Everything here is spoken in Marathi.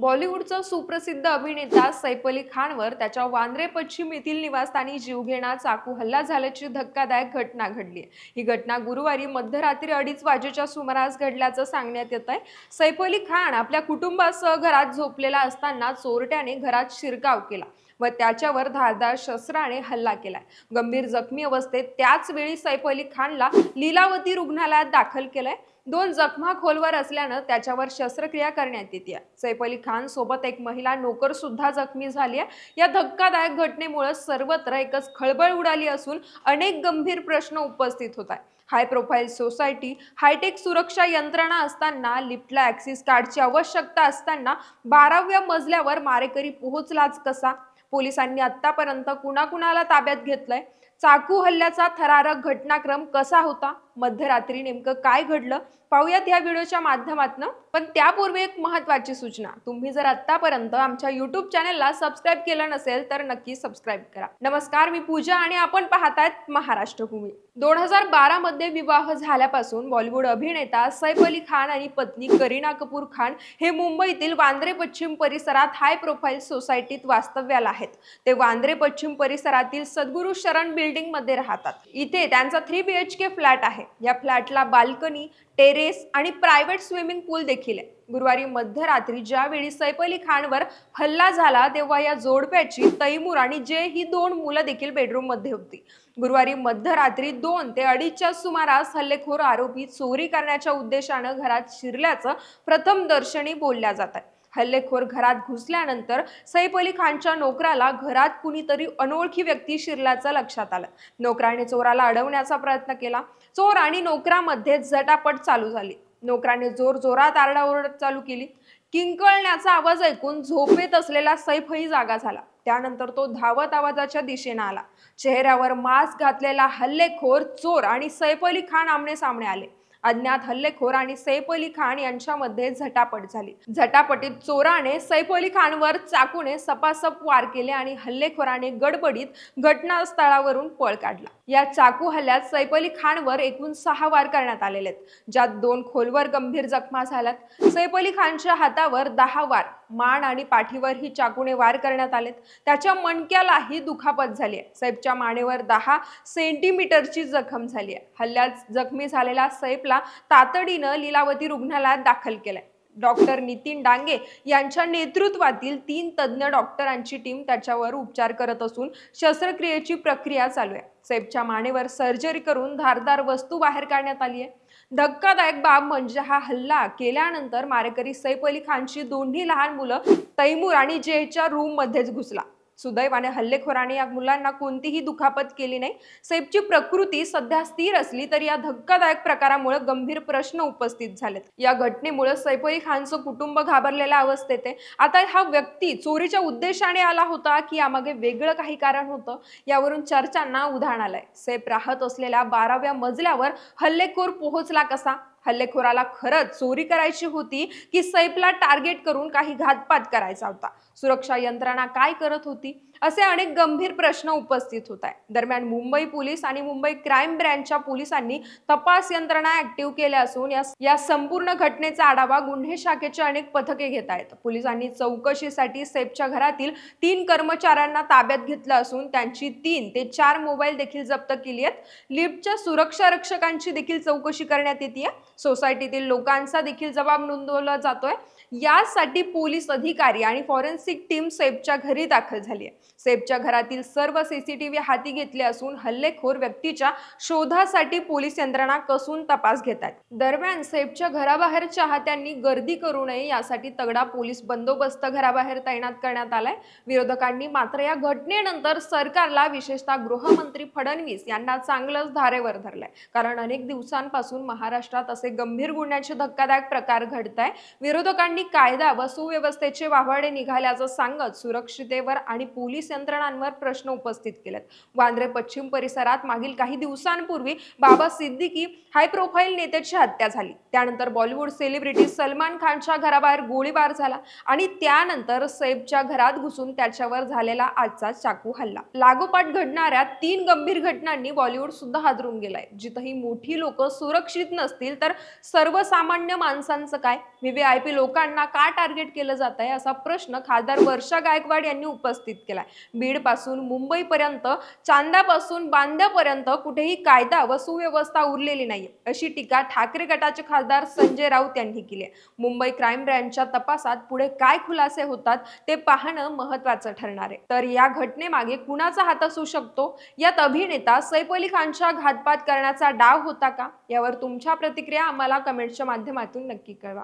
बॉलिवूडचा सुप्रसिद्ध अभिनेता सैफ अली खानवर त्याच्या वांद्रे पश्चिम येथील निवासस्थानी जीवघेणा चाकू हल्ला झाल्याची धक्कादायक घटना घडली ही घटना गुरुवारी मध्यरात्री अडीच वाजेच्या सुमारास घडल्याचं सांगण्यात येत आहे. सैफ अली खान आपल्या कुटुंबासह घरात झोपलेला असताना चोरट्याने घरात शिरकाव केला. व त्याच्यावर धारदार शस्त्राने हल्ला केलाय. गंभीर जखमी अवस्थेत त्याच वेळी सैफ अली खानला लीलावती रुग्णालयात दाखल केलंय. दोन जखमा खोलवर असल्यानं त्याच्यावर शस्त्रक्रिया करण्यात येते. सैफ अली खान सोबत एक महिला नोकर सुद्धा जखमी झाली आहे या धक्कादायक घटनेमुळे सर्वत्र एकच खळबळ उडाली असून अनेक गंभीर प्रश्न उपस्थित होत आहे हाय प्रोफाईल सोसायटी हायटेक सुरक्षा यंत्रणा असताना लिफ्टला ॲक्सिस कार्डची आवश्यकता असताना बाराव्या मजल्यावर मारेकरी पोहोचलाच कसा? पोलिसांनी आतापर्यंत कुणाकुणाला ताब्यात घेतलंय? चाकू हल्ल्याचा थरारक घटनाक्रम कसा होता? मध्यरात्री नेमकं काय घडलं पाहूयात या व्हिडिओच्या माध्यमातून. पण त्यापूर्वी एक महत्त्वाची सूचना. तुम्ही जर आतापर्यंत आमच्या युट्यूब चॅनलला सबस्क्राईब केलं नसेल तर नक्की सबस्क्राईब करा. नमस्कार मी पूजा आणि आपण पाहतायत महाराष्ट्र भूमी दोन हजार बारा मध्ये विवाह झाल्यापासून बॉलिवूड अभिनेता सैफ अली खान आणि पत्नी करीना कपूर खान हे मुंबईतील वांद्रे पश्चिम परिसरात हाय प्रोफाईल सोसायटीत वास्तव्याला आहेत. ते वांद्रे पश्चिम परिसरातील सद्गुरू शरण बिल्डिंगमध्ये राहतात. इथे त्यांचा three B H K flat आहे. या फ्लॅटला बाल्कनी टेरेस आणि प्रायव्हेट स्विमिंग पूल देखील आहे. गुरुवारी मध्यरात्री ज्यावेळी सैफ अली खानवर हल्ला झाला तेव्हा या जोडप्याची तैमूर आणि जे ही दोन मुलं देखील बेडरूममध्ये होती. गुरुवारी मध्यरात्री दोन ते अडीचच्या सुमारास हल्लेखोर आरोपी चोरी करण्याच्या उद्देशानं घरात शिरल्याचं प्रथम दर्शनी बोलल्या जात आहे. हल्लेखोर घरात घुसल्यानंतर सैफ अली खानच्या नोकराला घरात कुणीतरी अनोळखी व्यक्ती शिरल्याचं लक्षात आलं. नोकराने चोराला अडवण्याचा प्रयत्न केला. चोर आणि नोकरामध्ये झटापट चालू झाली. नोकराने जोर जोरात आरडाओरड चालू केली. किंकळण्याचा आवाज ऐकून झोपेत असलेला सैफही जागा झाला. त्यानंतर तो धावत आवाजाच्या दिशेनं आला. चेहऱ्यावर मास्क घातलेला हल्लेखोर चोर आणि सैफ अली खान आमने सामने आले. अज्ञात हल्लेखोर आणि सैफ अली खान यांच्यामध्ये झटापट झाली. झटापटीत चोराने सैफ अली खानवर चाकूने सपासप वार केले आणि हल्लेखोराने गडबडीत घटनास्थळावरून पळ काढला. या चाकू हल्ल्यात सैफ अली खानवर एकूण सहा वार करण्यात आलेले आहेत ज्यात दोन खोलवर गंभीर जखमा झाल्यात. सैफ अली खानच्या हातावर दहा वार मान आणि पाठीवर ही चाकूने वार करण्यात आलेत. त्याच्या मणक्यालाही दुखापत झाली आहे. सैफच्या मानेवर दहा सेंटीमीटरची जखम झाली आहे. हल्ल्यात जखमी झालेला सैफला तातडीनं लीलावती रुग्णालयात दाखल केलाय. डॉक्टर नितीन डांगे यांच्या नेतृत्वातील तीन तज्ज्ञ डॉक्टरांची टीम त्याच्यावर उपचार करत असून शस्त्रक्रियेची प्रक्रिया चालू आहे. सैफच्या मानेवर सर्जरी करून धारदार वस्तू बाहेर काढण्यात आली आहे. धक्कादायक बाब म्हणजे हा हल्ला केल्यानंतर मारेकरी सैफ अली खानची दोन्ही लहान मुलं तैमूर आणि जेच्या रूम मध्येच घुसला. सुदैवाने हल्लेखोराने या मुलांना कोणतीही दुखापत केली नाही. सैफची प्रकृती सध्या स्थिर असली तरी या धक्कादायक प्रकारामुळे गंभीर प्रश्न उपस्थित झालेत. या घटनेमुळे सैफ अली खानचं कुटुंब घाबरलेल्या अवस्थेत आहे. आता हा व्यक्ती चोरीच्या उद्देशाने आला होता की यामागे वेगळं काही कारण होतं? यावरून चर्चांना उधाण आलंय. सैफ राहत असलेल्या बाराव्या मजल्यावर हल्लेखोर पोहोचला कसा? हल्लेखोराला खरंच चोरी करायची होती की सैफला टार्गेट करून काही घातपात करायचा होता. सुरक्षा यंत्रणा काय करत होती? असे अनेक गंभीर प्रश्न उपस्थित होत आहे दरम्यान मुंबई पोलीस आणि मुंबई क्राईम ब्रँचच्या पोलिसांनी तपास यंत्रणा ऍक्टिव्ह केल्या असून या या संपूर्ण घटनेचा आढावा गुन्हे शाखेचे अनेक पथके घेत आहेत. पोलिसांनी चौकशीसाठी सेफच्या घरातील तीन कर्मचाऱ्यांना ताब्यात घेतलं असून त्यांची तीन ते चार मोबाईल देखील जप्त केली आहेत. लिफ्टच्या सुरक्षा रक्षकांची देखील चौकशी करण्यात येते. सोसायटीतील लोकांचा देखील जबाब नोंदवला जातोय. यासाठी पोलीस अधिकारी आणि फॉरेन्सिक टीम सेफच्या घरी दाखल झाली आहे. सेबच्या घरातील सर्व सीसीटीव्ही हाती घेतले असून हल्लेखोर व्यक्तीच्या शोधासाठी पोलीस यंत्रणा कसून तपास घेत आहेत. दरम्यान सेबच्या घराबाहेर चाहत्यांनी गर्दी करू नये यासाठी तगडा पोलीस बंदोबस्त घराबाहेर तैनात करण्यात आलाय. विरोधकांनी मात्र या घटनेनंतर सरकारला विशेषतः गृहमंत्री फडणवीस यांना चांगलंच धारेवर धरलंय. कारण अनेक दिवसांपासून महाराष्ट्रात असे गंभीर गुन्ह्याचे धक्कादायक प्रकार घडत आहे विरोधकांनी कायदा व सुव्यवस्थेचे वाभाडे निघाल्याचं सांगत सुरक्षितेवर आणि पोलीस यंत्रणांवर प्रश्न उपस्थित केलेत. वांद्रे पश्चिम परिसरात मागील काही दिवसांपूर्वी बाबा सिद्दीकी हाय प्रोफाईल नेत्याची हत्या झाली. त्यानंतर बॉलिवूड सेलिब्रिटी सलमान खानच्या घराबाहेर गोळीबार झाला आणि त्यानंतर सैफच्या घरात घुसून त्याच्यावर झालेला आजचा चाकू हल्ला. लागोपाठ घडणाऱ्या तीन गंभीर घटनांनी बॉलिवूड सुद्धा हादरून गेलाय. जिथंही मोठी लोक सुरक्षित नसतील तर सर्वसामान्य माणसांचं काय? व्हीव्हीआयपी लोकांना का टार्गेट केलं जात आहे असा प्रश्न खासदार वर्षा गायकवाड यांनी उपस्थित केलाय. बीडपासून मुंबईपर्यंत चांद्यापासून बांद्यापर्यंत कुठेही कायदा व सुव्यवस्था उरलेली नाही अशी टीका ठाकरे गटाचे खासदार संजय राऊत यांनी केली आहे. मुंबई क्राईम ब्रँचच्या तपासात पुढे काय खुलासे होतात ते पाहणं महत्वाचं ठरणार आहे. तर या घटनेमागे कुणाचा हात असू शकतो? यात अभिनेता सैफ अली खानच्या घातपात करण्याचा डाव होता का? यावर तुमच्या प्रतिक्रिया आम्हाला कमेंटच्या माध्यमातून नक्की कळवा.